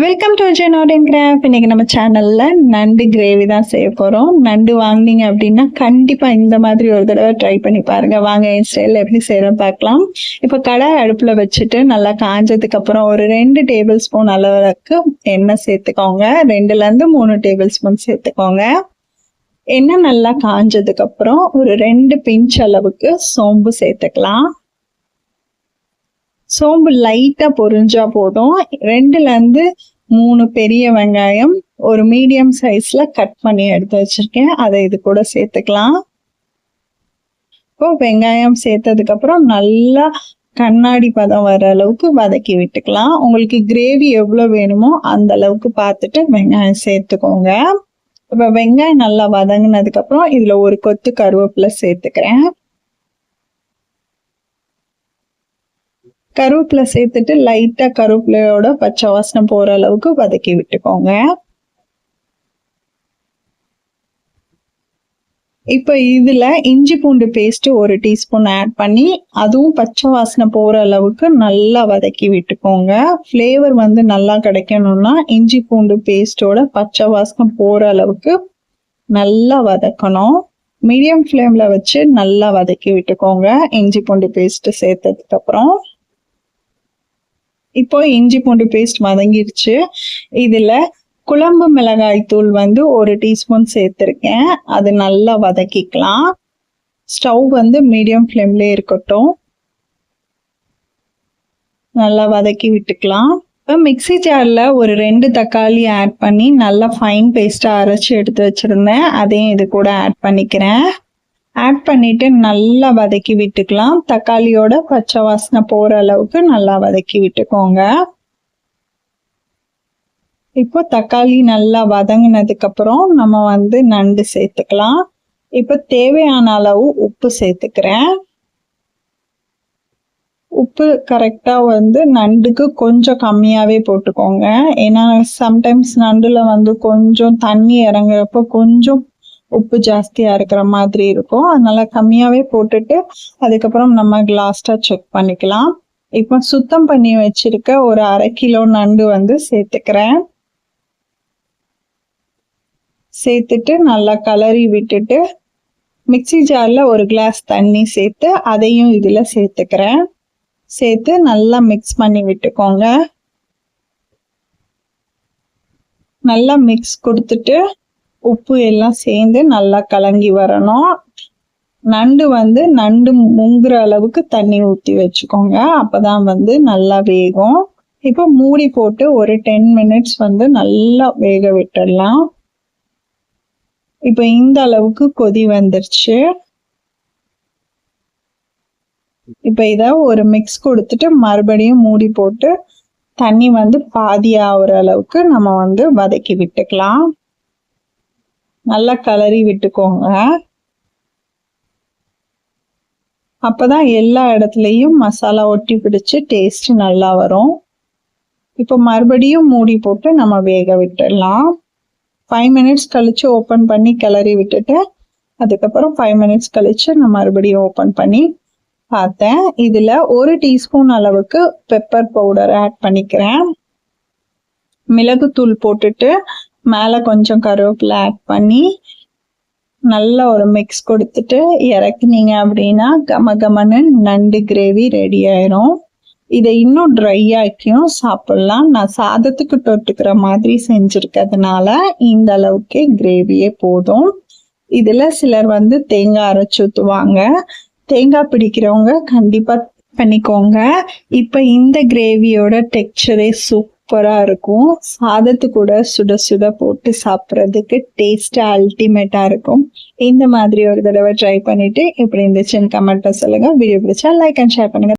Welcome to ஜெனோடின் graph இன்னைக்கு நம்ம சேனல்ல நண்டு கிரேவி தான் செய்ய போறோம். நண்டு வாங்குனீங்க அப்படின்னா கண்டிப்பா இந்த மாதிரி ஒரு தடவை ட்ரை பண்ணி பாருங்க. வாங்க என் ஸ்டைல் எப்படி செய்யறோம் பார்க்கலாம். இப்போ கடாய் அடுப்புல வச்சுட்டு நல்லா காஞ்சதுக்கு அப்புறம் ஒரு ரெண்டு டேபிள் ஸ்பூன் அளவுக்கு எண்ணெய் சேர்த்துக்கோங்க. ரெண்டுல இருந்து மூணு டேபிள் ஸ்பூன் சேர்த்துக்கோங்க. எண்ணெய் நல்லா காஞ்சதுக்கு அப்புறம் ஒரு ரெண்டு பிஞ்ச் அளவுக்கு சோம்பு சேர்த்துக்கலாம். சோம்பு லைட்டாக பொரிஞ்சா போதும். ரெண்டுலேருந்து மூணு பெரிய வெங்காயம் ஒரு மீடியம் சைஸில் கட் பண்ணி எடுத்து வச்சுருக்கேன். அதை இது கூட சேர்த்துக்கலாம். இப்போ வெங்காயம் சேர்த்ததுக்கப்புறம் நல்லா கண்ணாடி பதம் வர அளவுக்கு வதக்கி விட்டுக்கலாம். உங்களுக்கு கிரேவி எவ்வளோ வேணுமோ அந்த அளவுக்கு பார்த்துட்டு வெங்காயம் சேர்த்துக்கோங்க. இப்போ வெங்காயம் நல்லா வதங்கினதுக்கப்புறம் இதில் ஒரு கொத்து கருவேப்பிலை சேர்த்துக்கிறேன். கருவேப்பிலை சேர்த்துட்டு லைட்டாக கருவேப்பிலையோட பச்சை வாசனை போகிற அளவுக்கு வதக்கி விட்டுக்கோங்க. இப்போ இதில் இஞ்சி பூண்டு பேஸ்ட்டு ஒரு டீஸ்பூன் ஆட் பண்ணி அதுவும் பச்சை வாசனை போகிற அளவுக்கு நல்லா வதக்கி விட்டுக்கோங்க. ஃப்ளேவர் வந்து நல்லா கிடைக்கணும்னா இஞ்சி பூண்டு பேஸ்ட்டோட பச்சை வாசனை போகிற அளவுக்கு நல்லா வதக்கணும். மீடியம் ஃப்ளேமில் வச்சு நல்லா வதக்கி விட்டுக்கோங்க இஞ்சி பூண்டு பேஸ்ட்டு சேர்த்ததுக்கப்புறம் இப்போ இஞ்சி பூண்டு பேஸ்ட் வதங்கிருச்சு. இதில் குழம்பு மிளகாய் தூள் வந்து ஒரு டீஸ்பூன் சேர்த்துருக்கேன். அது நல்லா வதக்கிக்கலாம். ஸ்டவ் வந்து மீடியம் ஃப்ளேம்லேயே இருக்கட்டும். நல்லா வதக்கி விட்டுக்கலாம். இப்போ மிக்சி ஜாரில் ஒரு ரெண்டு தக்காளி ஆட் பண்ணி நல்லா ஃபைன் பேஸ்ட்டாக அரைச்சி எடுத்து வச்சுருந்தேன். அதையும் இது கூட ஆட் பண்ணிக்கிறேன். ஆட் பண்ணிட்டு நல்லா வதக்கி விட்டுக்கலாம். தக்காளியோட பச்சை வாசனை போற அளவுக்கு நல்லா வதக்கி விட்டுக்கோங்க. இப்போ தக்காளி நல்லா வதங்கினதுக்கு அப்புறம் நம்ம வந்து நண்டு சேர்த்துக்கலாம். இப்போ தேவையான அளவு உப்பு சேர்த்துக்கிறேன். உப்பு கரெக்டாக வந்து நண்டுக்கு கொஞ்சம் கம்மியாகவே போட்டுக்கோங்க. ஏன்னா சம்டைம்ஸ் நண்டில் வந்து கொஞ்சம் தண்ணி இறங்குறப்போ கொஞ்சம் உப்பு ஜாஸ்தியாக இருக்கிற மாதிரி இருக்கும். அதனால கம்மியாகவே போட்டுட்டு அதுக்கப்புறம் நம்ம லாஸ்ட்டாக செக் பண்ணிக்கலாம். இப்போ சுத்தம் பண்ணி வச்சிருக்க ஒரு அரை கிலோ நண்டு வந்து சேர்த்துக்கிறேன். சேர்த்துட்டு நல்லா கலரி விட்டுட்டு மிக்சி ஜாரில் ஒரு கிளாஸ் தண்ணி சேர்த்து அதையும் இதில் சேர்த்துக்கிறேன். சேர்த்து நல்லா மிக்ஸ் பண்ணி விட்டுக்கோங்க. நல்லா மிக்ஸ் கொடுத்துட்டு உப்பு எல்லாம் சேர்ந்து நல்லா கலங்கி வரணும். நண்டு வந்து நண்டு முங்குற அளவுக்கு தண்ணி ஊற்றி வச்சுக்கோங்க. அப்போதான் வந்து நல்லா வேகும். இப்போ மூடி போட்டு ஒரு டென் மினிட்ஸ் வந்து நல்லா வேக விட்டுடலாம். இப்போ இந்த அளவுக்கு கொதி வந்துருச்சு. இப்போ இதை ஒரு மிக்ஸ் கொடுத்துட்டு மறுபடியும் மூடி போட்டு தண்ணி வந்து பாதி ஆகுற அளவுக்கு நம்ம வந்து வதக்கி விட்டுக்கலாம். நல்லா கலரி விட்டுக்கோங்க. அப்போதான் எல்லா இடத்துலையும் மசாலா ஒட்டி பிடிச்சு டேஸ்ட் நல்லா வரும். இப்போ மறுபடியும் மூடி போட்டு நம்ம வேக விட்டுடலாம். ஃபைவ் மினிட்ஸ் கழித்து ஓப்பன் பண்ணி கிளறி விட்டுட்டு அதுக்கப்புறம் ஃபைவ் மினிட்ஸ் கழித்து நான் மறுபடியும் ஓப்பன் பண்ணி பார்த்தேன். இதில் ஒரு டீஸ்பூன் அளவுக்கு பெப்பர் பவுடர் ஆட் பண்ணிக்கிறேன். மிளகுத்தூள் போட்டுட்டு மேலே கொஞ்சம் கருவேப்பிலை ஆட் பண்ணி நல்ல ஒரு மிக்ஸ் கொடுத்துட்டு இறக்குனீங்க அப்படின்னா கம கமன்னு நண்டு கிரேவி ரெடி ஆயிரும். இதை இன்னும் ட்ரை ஆக்கியும் சாப்பிடலாம். நான் சாதத்துக்கு தொட்டுக்கிற மாதிரி செஞ்சுருக்கிறதுனால இந்த அளவுக்கு கிரேவியே போதும். இதில் சிலர் வந்து தேங்காய் அரைச்சி ஊற்றுவாங்க தேங்காய் பிடிக்கிறவங்க கண்டிப்பாக பண்ணிக்கோங்க. இப்போ இந்த கிரேவியோட டெக்ஸ்சரே சூப் சூப்பராக இருக்கும். சாதத்து கூட சுட சுட போட்டு சாப்பிட்றதுக்கு டேஸ்ட்டாக அல்டிமேட்டாக இருக்கும். இந்த மாதிரி ஒரு தடவை ட்ரை பண்ணிட்டு எப்படி இருந்துச்சுன்னு கமெண்ட்டில் சொல்லுங்கள் வீடியோ பிடிச்சா லைக் அண்ட் ஷேர் பண்ணுங்கள்